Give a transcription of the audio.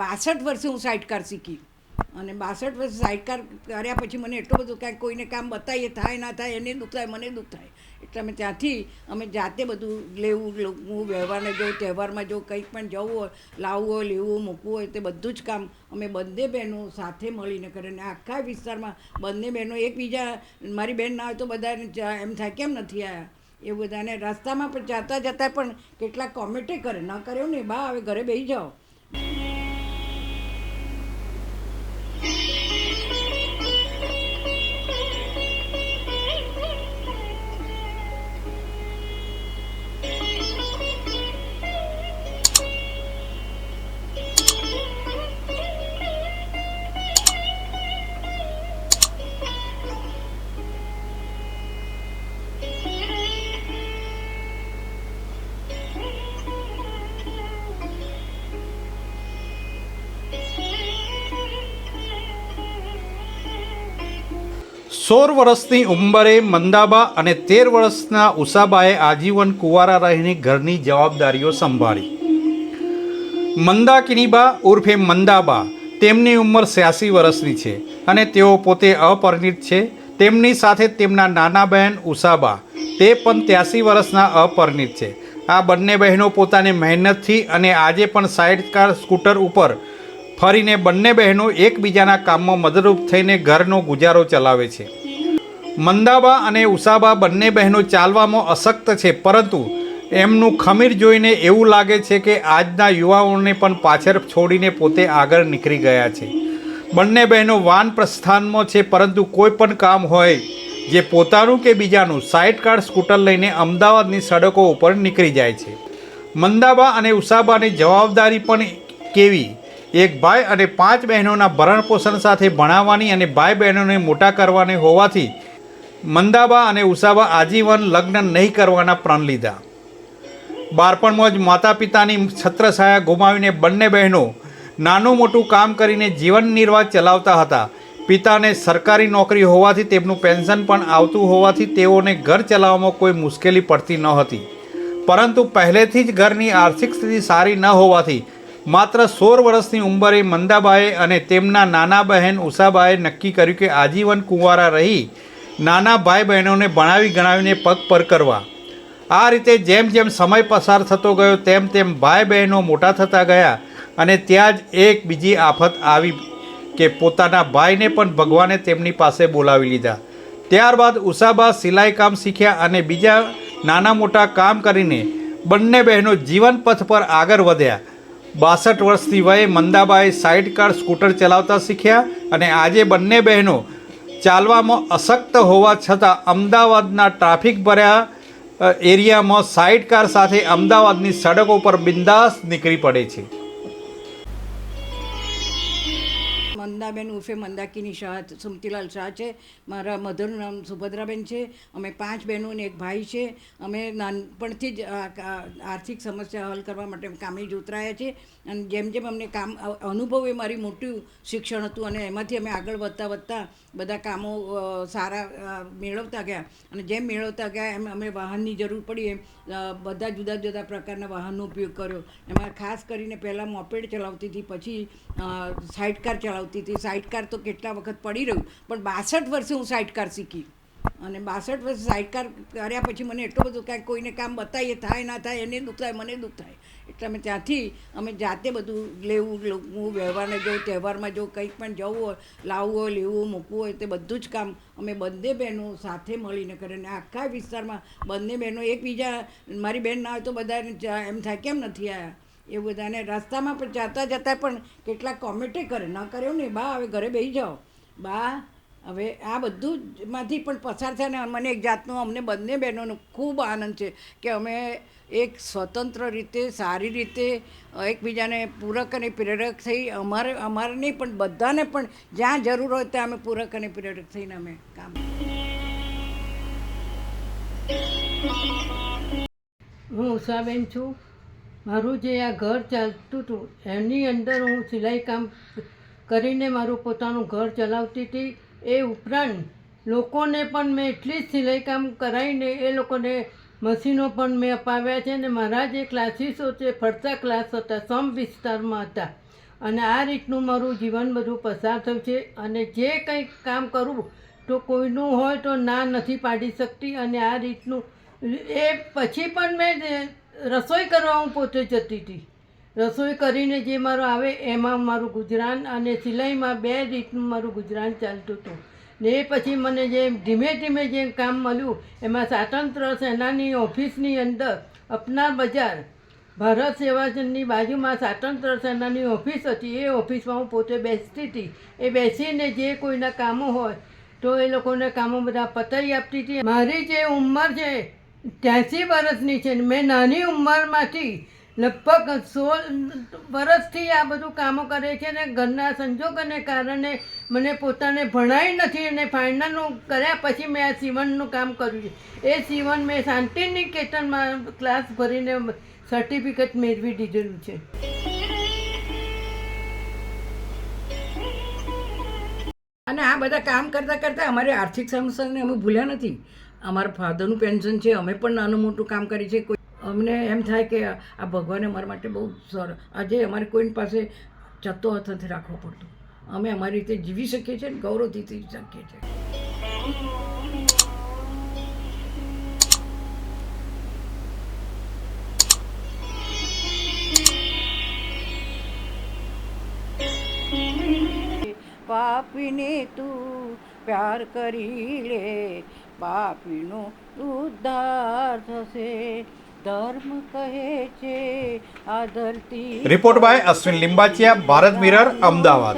બાસઠ વર્ષે હું સાઇડકાર શીખી. અને બાસઠ વર્ષે સાઇડકાર કર્યા પછી મને એટલું બધું કાંઈ કોઈને કામ બતાવીએ, થાય, ના થાય, એને દુઃખ થાય મને દુઃખ થાય એટલે અમે ત્યાંથી, અમે જાતે બધું લેવું હું વ્યવહારને જો તહેવારમાં જો કંઈક પણ જવું હોય, લાવવું હોય, લેવું, મૂકવું હોય, તે બધું જ કામ અમે બંને બહેનો સાથે મળીને કરે અને આખા વિસ્તારમાં બંને બહેનો એકબીજા, મારી બહેન ના હોય તો બધાને એમ થાય, કેમ નથી આવ્યા એ બધાને રસ્તામાં પણ જતા જતા પણ કેટલાક કોમેન્ટે કરે, ન કર્યો ને, બા, હવે ઘરે બેસી જાઓ. સોળ વર્ષની ઉંમરે મંદાબા અને તેર વર્ષના ઉષાબાએ આજીવન કુંવારા રહીને ઘરની જવાબદારીઓ સંભાળી. મંદાકિનીબા ઉર્ફે મંદાબા, તેમની ઉંમર છ્યાસી વર્ષની છે અને તેઓ પોતે અપરિણિત છે. તેમની સાથે તેમના નાના બહેન ઉષાબા તે પણ ત્યાસી વર્ષના અપરિણિત છે. આ બંને બહેનો પોતાની મહેનતથી અને આજે પણ સાઇડકાર સ્કૂટર ઉપર ફરીને બંને બહેનો એકબીજાના કામમાં મદદરૂપ થઈને ઘરનો ગુજારો ચલાવે છે. મંદાબા અને ઉષાબા બંને બહેનો ચાલવામાં અશક્ત છે, પરંતુ એમનું ખમીર જોઈને એવું લાગે છે કે આજના યુવાઓને પણ પાછળ છોડીને પોતે આગળ નીકળી ગયા છે. બંને બહેનો વાન પ્રસ્થાનમાં છે, પરંતુ કોઈ પણ કામ હોય જે પોતાનું કે બીજાનું સાઇડ કાર્ડ સ્કૂટર લઈને અમદાવાદની સડકો ઉપર નીકળી જાય છે. મંદાબા અને ઉષાબાની જવાબદારી પણ કેવી? એક ભાઈ અને પાંચ બહેનોના ભરણપોષણ સાથે ભણાવવાની અને ભાઈ બહેનોને મોટા કરવાની હોવાથી મંદાબા અને ઉષાબા આજીવન લગ્ન નહીં કરવાના પ્રણ લીધા. બાળપણમાં જ માતા પિતાની છત્રછાયા ગુમાવીને બંને બહેનો નાનું મોટું કામ કરીને જીવન નિર્વાહ ચલાવતા હતા. પિતાને સરકારી નોકરી હોવાથી તેમનું પેન્શન પણ આવતું હોવાથી તેઓને ઘર ચલાવવામાં કોઈ મુશ્કેલી પડતી ન હતી. પરંતુ પહેલેથી જ ઘરની આર્થિક સ્થિતિ સારી ન હોવાથી માત્ર સોળ વર્ષની ઉંમરે મંદાબાએ અને તેમના નાના બહેન ઉષાબાએ નક્કી કર્યું કે આજીવન કુંવારા રહી નાના ભાઈ બહેનોને ભણાવી ગણાવીને પગ પર કરવા. આ રીતે જેમ જેમ સમય પસાર થતો ગયો, તેમ તેમ ભાઈ બહેનો મોટા થતા ગયા અને ત્યાં જ એક બીજી આફત આવી કે પોતાના ભાઈને પણ ભગવાને તેમની પાસે બોલાવી લીધા. ત્યારબાદ ઉષાબા સિલાઈ કામ શીખ્યા અને બીજા નાના મોટા કામ કરીને બંને બહેનો જીવન પથ પર આગળ વધ્યા. બાસઠ વર્ષની વયે મંદાબાએ સાઈડ કાર સ્કૂટર ચલાવતા શીખ્યા અને આજે બંને બહેનો ચાલવામાં અશક્ત હોવા છતાં અમદાવાદના ટ્રાફિક ભર્યા એરિયામાં સાઇડ કાર સાથે અમદાવાદની સડકો પર બિંદાસ નીકળી પડે છે. મંદાબેન ઉર્ફે મંદાકીની શાહ સુમતીલાલ શાહ છે. મારા મધરનું નામ સુભદ્રાબેન છે. અમે પાંચ બહેનો અને એક ભાઈ છે. અમે નાનપણથી જ આર્થિક સમસ્યા હલ કરવા માટે કામે જોતરાયા છે. અને જેમ જેમ અમને કામ અનુભવ એ મારી મોટું શિક્ષણ હતું અને એમાંથી અમે આગળ વધતા વધતા બધા કામો સારા મેળવતા ગયા. અને જેમ મેળવતા ગયા એમ અમે વાહનની જરૂર પડી એમ બધા જુદા જુદા પ્રકારના વાહનનો ઉપયોગ કર્યો. એમાં ખાસ કરીને પહેલાં મોપેડ ચલાવતી હતી, પછી સાઇડ કાર ચલાવતી હતી સાઇડ કાર તો કેટલા વખત પડી રહ્યું. પણ બાસઠ વર્ષે હું સાઇડકાર શીખી. અને બાસઠ વર્ષે સાઇડકાર કર્યા પછી મને એટલું બધું કાંઈ કોઈને કામ બતાવીએ થાય, ના થાય, એને દુઃખ થાય મને દુઃખ થાય એટલે અમે ત્યાંથી, અમે જાતે બધું લેવું હું વ્યવહારને જો તહેવારમાં જો કંઈક પણ જવું હોય, લાવવું હોય, લેવું મૂકવું હોય, તે બધું જ કામ અમે બંને બહેનો સાથે મળીને કરે અને આખા વિસ્તારમાં બંને બહેનો એકબીજા, મારી બહેન ના હોય તો બધાને એમ થાય, કેમ નથી આવ્યા એ બધાને રસ્તામાં પણ જતા જતા પણ કેટલાક કોમેન્ટે કરે. ન કર્યો ને, બા, હવે ઘરે બેસી જાઓ. બા, હવે આ બધું માંથી પણ પસાર થયા ને, મને એક જાતનો, અમને બંને બહેનોનો ખૂબ આનંદ છે કે અમે એક સ્વતંત્ર રીતે, સારી રીતે, એકબીજાને પૂરક અને પ્રેરક થઈ, અમારે અમારે નહીં પણ બધાને પણ જ્યાં જરૂર હોય ત્યાં અમે પૂરક અને પ્રેરક થઈને અમે કામ હું ઉષાબેન છું. મારું જે આ ઘર ચાલતું હતું, એની અંદર હું સિલાઈ કામ કરીને મારું પોતાનું ઘર ચલાવતી હતી. એ ઉપરાંત લોકોને પણ મેં એટલી જ સિલાઈ કામ કરાવીને એ લોકોને મશીનો પણ મેં અપાવ્યા છે અને મારા જે ક્લાસીસો છે, ફરતા ક્લાસ હતા, સમ વિસ્તારમાં હતા. અને આ રીતનું મારું જીવન બધું પસાર થયું છે અને જે કંઈ કામ કરું તો કોઈનું હોય તો ના નથી પાડી શકતી અને આ રીતનું એ પછી પણ મેં રસોઈ કરવા હું પોતે જતી હતી. રસોઈ કરીને જે મારો આવે એમાં મારું ગુજરાન અને સિલાઈમાં બે રીતનું મારું ગુજરાન ચાલતું હતું. ને એ પછી મને જે ધીમે ધીમે જે કામ મળ્યું, એમાં સ્વાતંત્ર્ય સેનાની ઓફિસની અંદર અપના બજાર, ભારત સેવાસનની બાજુમાં સ્વાતંત્ર્ય સેનાની ઓફિસ હતી, એ ઓફિસમાં હું પોતે બેસતી હતી. એ બેસીને જે કોઈના કામો હોય, તો એ લોકોને કામો બધા પતાવી આપતી હતી. મારી જે ઉંમર છે ત્યાંસી વર્ષની છે મેં નાની ઉંમરમાંથી લગભગ સોળ વર્ષથી આ બધું કામો કરે છે ને ઘરના સંજોગોને કારણે મને પોતાને ભણાઈ નથી અને ફાઇનલનું કર્યા પછી મેં આ સીવણનું કામ કર્યું છે. એ સીવણ મેં શાંતિનિકેતનમાં ક્લાસ ભરીને સર્ટિફિકેટ મેળવી દીધેલું છે. અને આ બધા કામ કરતાં કરતાં અમારે આર્થિક સમસ્યાને અમે ભૂલ્યા નથી. અમારા ફાધરનું પેન્શન છે, અમે પણ નાનું મોટું કામ કરીએ છીએ કોઈ અમને એમ થાય કે આ ભગવાને અમારા માટે બહુ સર આજે અમારે કોઈની પાસે ચત્તો હાથ નથી રાખવો પડતો. અમે અમારી રીતે જીવી શકીએ છીએ ને ગૌરવથી જીવી શકીએ છીએ. પાપીને તું પ્યાર કરી લે. પાપીનો ઉદ્ધાર થશે. ધર્મ કહે છે આ ધરતી report by Ashwin Limbachiya Bharat mirror Ahmedabad.